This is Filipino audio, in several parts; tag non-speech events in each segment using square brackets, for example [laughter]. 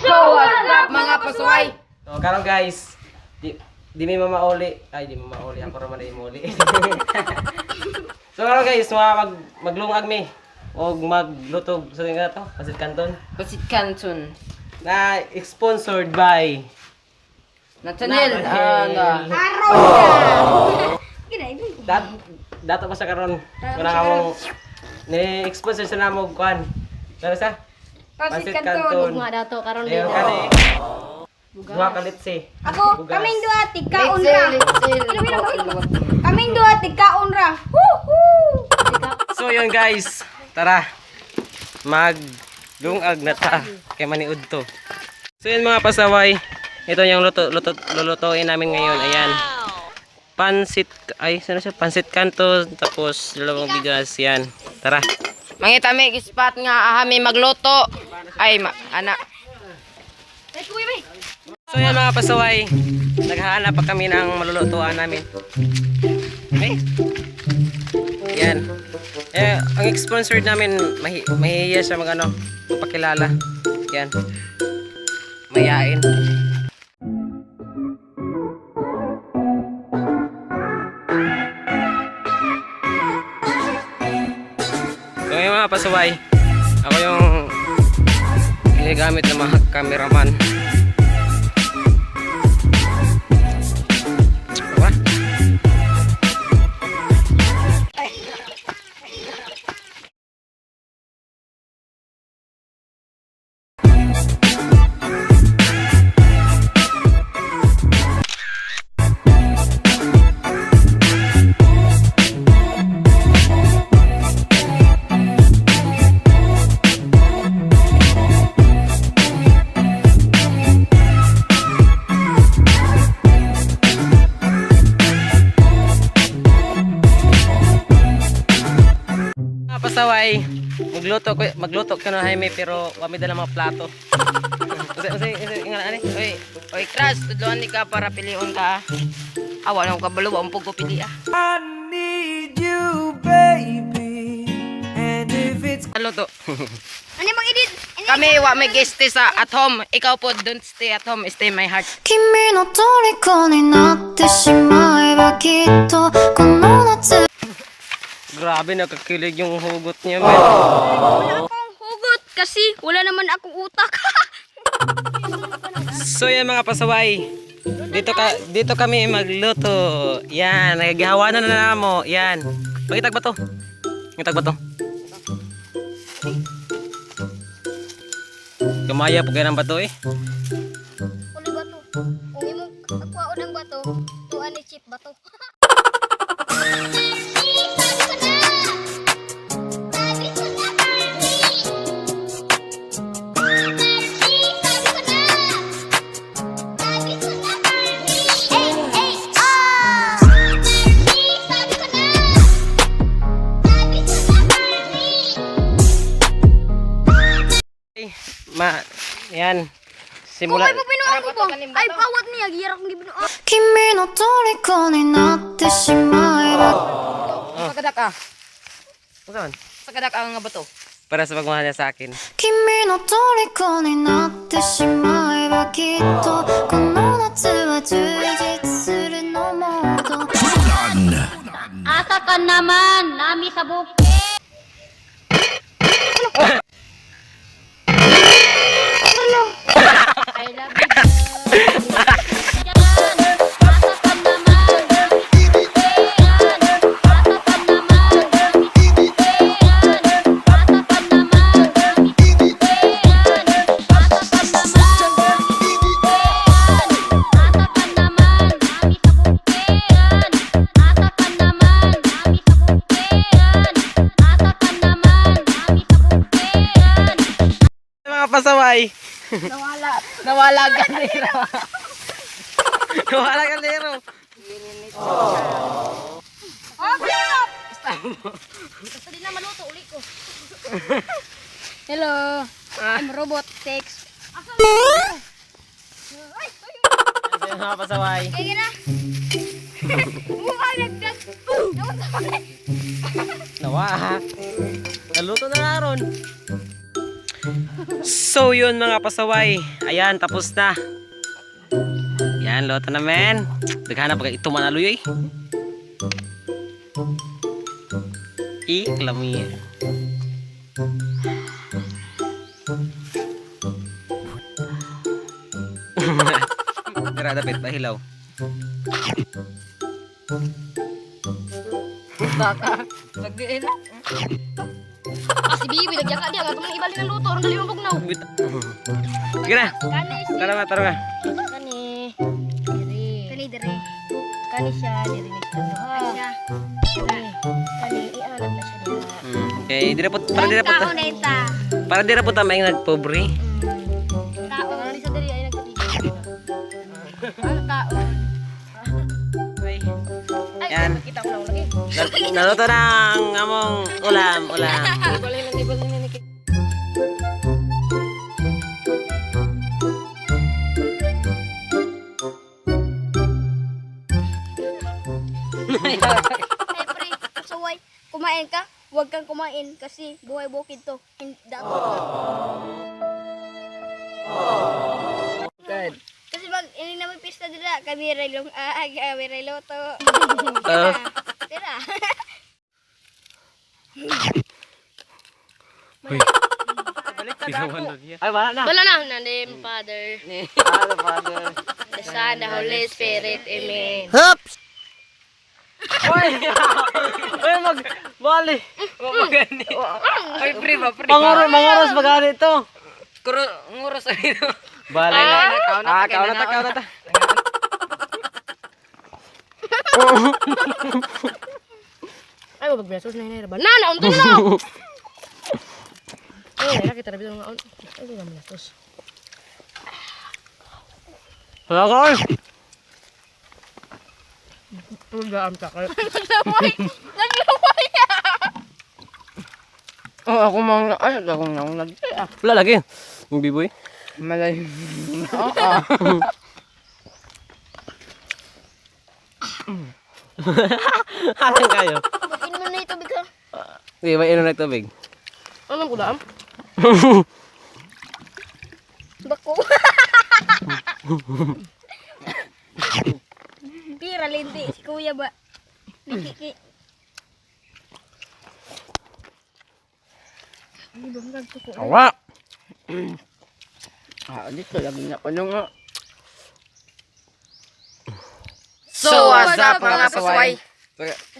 So, what's up mga pasuway? So, karon guys, di, di may mamauli. Ay, di mamauli. Ako raman ay muli. [laughs] so, karon guys, mga mag, maglungag mi. O maglutog. So, nga to, Pasit Canton. Basit Kansun. Na sponsored by Nathaniel. Nathaniel. Ano? Dat dato pa sa karon. Wala ka mong ni-sponsor sa namo kuan. Ano sa? Pasit Canton. Nga dato karon Ayun dito. kani. Duha ka litsi. Ako, Bugas. kaming duha tigkaon ra. Kaming duha tigkaon ra. Woohoo! So yun guys, tara. Mag lungag na ta kay maniud to. So yun mga pasaway, ito yung luto, luto, lulutuin namin ngayon. Ayan. Pansit, ay, na siya? Pansit kanto, tapos dalawang bigas, yan. Tara. Mangita may ispat nga ahami magluto. Ay, ma ana. So yan mga pasaway, naghahanap pa kami ng malulutuan namin. Okay? Yan. Eh, ang sponsored namin, mahi mahihiya siya mag ano, pakilala. Yan. Mayain. Mga pasaway, ako yung ginagamit ng mga cameraman. saway magluto ko magluto ko na Jaime pero wami dala mga plato. Usay usay usay ingala ani? Oy oy crash tudlon ni ka para pilion ka ah. ah, awa na ko kabalo wa umpog ko pili ah. I need you baby and if it's Hello to? Ani mag edit Kami wa may guest sa at home. Ikaw po don't stay at home stay my heart. Kimi no toriko ni natte shimai ba kitto kono natsu Grabe nakakilig yung hugot niya, man. Akong hugot kasi wala naman akong utak. [laughs] So yan mga pasaway. Dito ka dito kami magluto. Yan, nagagihawa na na mo. Yan. Pagitag ba to? Pagitag ba to? Gamaya po ganang bato eh. Okay, ma, yan. Simula. Kung may mapinuang ko ay bawat niya, giyarak ng gibinuang. Kimi no toriko ni natte shimaera. Sagadak oh. ah. Saan? Sagadak ang ah, nga bato. Para sa pagmahal niya sa akin. Kimi no toriko ni natte shimaera kitto kono natsu wa jujitsu suru no moto. Asa ka naman, nami sa bukid. Pasaway. Nawala ka nila. Wala ka lero. Gusto din na maluto. Uli ko. Hello. I'm robot. Text. Yan mga pasaway. Kaya na. Mukha nagdag. Nawa. Naluto na naron. So yun mga pasaway. Ayan, tapos na. Yan, loto namin. Daghanap pag ito manaluyoy. Iklami. [laughs] Tara, dapit, pahilaw. Nagdiin. Si Bibi, nagyaka dia. Nga kung ibalik ng luto. Ang dali mong bugnaw. Sige na. Kani si... Tara nga, tara nga. Kani. Diri. Kani diri. Kani siya. Diri ni siya. Kani siya. Kani. Kani. Ianap na siya diha. Hmm, Okay, di na po, para di na po, Kaon na ita. para di na po tama yung nagpobre. Kaon. Ano sa diri ay nagkatigil. Ano kaon? Ay, Yan. kita ko lang lagi. Nal- Naluto na ang among ulam, ulam. Suway. Kumain ka? Huwag kang kumain kasi buhay bukid to. Hindi dapat. Kasi pag ini naman pista dila, kami raylong aag, kami rayloto. Uh, Tira. Ay, wala na. Wala na. Name, Father. Ano, father? The Son, the Holy Spirit. Amen. Uy! [laughs] Uy, mag... Bali! Magani. Ay, pre ba, pre? Manguros, manguros, magani ito. Kuro, nguros sa dito. Bali. Ah, kaon na, Ah, kaya kaon na na, ta, kaon na ta. Ay, wag besos na hinay ba? Na, naon to na. Ay, nakita na bitong naon. [laughs] Ay, wala mo besos. Wala ka, oy. Wala am ta kay. Naglaway. Naglaway. Oh, ako mang ay, ako nang nag. Wala lagi. Yung biboy. Malay. [laughs] [laughs] Alang kayo. Inom mo na ito, bigla. Di ba ino nagtubig? Anong kulam? [laughs] Bako. Pira, linti. Si kuya ba? Nikiki. Awa! Ah, dito lagi na ko nung So, what's up, mga pasaway?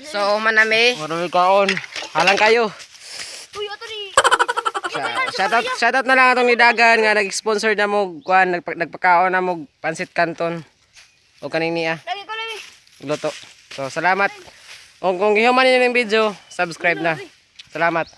So, manami. Marami kaon. Halang kayo. Uy, ato ni. [laughs] Shoutout, shoutout na lang atong nidagan nga nag-sponsor na mo kuan nagpa, nagpakaon na mo pansit canton. O kaning niya. Lagi ko lagi. Luto. So, salamat. Kung kung gihuman niyo ng video, subscribe na. Salamat.